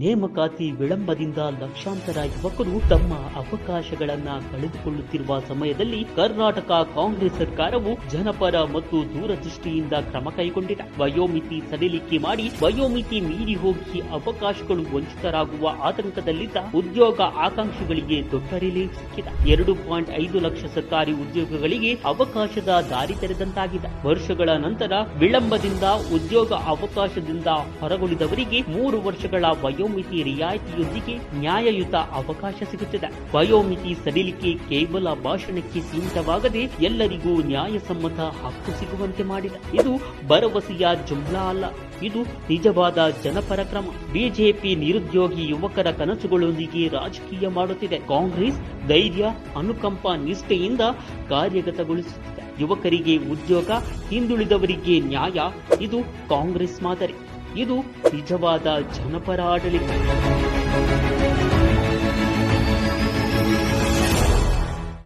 ನೇಮಕಾತಿ ವಿಳಂಬದಿಂದ ಲಕ್ಷಾಂತರ ಯುವಕರು ತಮ್ಮ ಅವಕಾಶಗಳನ್ನ ಕಳೆದುಕೊಳ್ಳುತ್ತಿರುವ ಸಮಯದಲ್ಲಿ ಕರ್ನಾಟಕ ಕಾಂಗ್ರೆಸ್ ಸರ್ಕಾರವು ಜನಪರ ಮತ್ತು ದೂರದೃಷ್ಟಿಯಿಂದ ಕ್ರಮ ಕೈಗೊಂಡಿದೆ. ವಯೋಮಿತಿ ಸಡಿಲಿಕೆ ಮಾಡಿ ವಯೋಮಿತಿ ಮೀರಿ ಹೋಗಿ ಅವಕಾಶಗಳು ವಂಚಿತರಾಗುವ ಆತಂಕದಲ್ಲಿದ್ದ ಉದ್ಯೋಗ ಆಕಾಂಕ್ಷಿಗಳಿಗೆ ದೊಡ್ಡ ರಿಲೀಫ್ ಸಿಕ್ಕಿದೆ. ಎರಡು ಪಾಯಿಂಟ್ ಐದು ಲಕ್ಷ ಸರ್ಕಾರಿ ಉದ್ಯೋಗಗಳಿಗೆ ಅವಕಾಶದ ದಾರಿ ತೆರೆದಂತಾಗಿದೆ. ವರ್ಷಗಳ ನಂತರ ವಿಳಂಬದಿಂದ ಉದ್ಯೋಗ ಅವಕಾಶದಿಂದ ಹೊರಗುಳಿದವರಿಗೆ ಮೂರು ವರ್ಷಗಳ ವಯೋಮಿತಿ ರಿಯಾಯಿತಿಯೊಂದಿಗೆ ನ್ಯಾಯಯುತ ಅವಕಾಶ ಸಿಗುತ್ತದೆ. ವಯೋಮಿತಿ ಸಡಿಲಿಕೆ ಕೇವಲ ಭಾಷಣಕ್ಕೆ ಸೀಮಿತವಾಗದೆ ಎಲ್ಲರಿಗೂ ನ್ಯಾಯಸಮ್ಮತ ಹಕ್ಕು ಸಿಗುವಂತೆ ಮಾಡಿದೆ. ಇದು ಭರವಸೆಯ ಜುಮ್ಲಾ ಅಲ್ಲ. ಇದು ನಿಜವಾದ ಜನಪರ ಕ್ರಮ. ಬಿಜೆಪಿ ನಿರುದ್ಯೋಗಿ ಯುವಕರ ಕನಸುಗಳೊಂದಿಗೆ ರಾಜಕೀಯ ಮಾಡುತ್ತಿದೆ. ಕಾಂಗ್ರೆಸ್ ಧೈರ್ಯ, ಅನುಕಂಪ, ನಿಷ್ಠೆಯಿಂದ ಕಾರ್ಯಗತಗೊಳಿಸುತ್ತಿದೆ. ಯುವಕರಿಗೆ ಉದ್ಯೋಗ, ಹಿಂದುಳಿದವರಿಗೆ ನ್ಯಾಯ, ಇದು ಕಾಂಗ್ರೆಸ್ ಮಾದರಿ. ಇದು ನಿಜವಾದ ಜನಪರ ಆಡಳಿತ.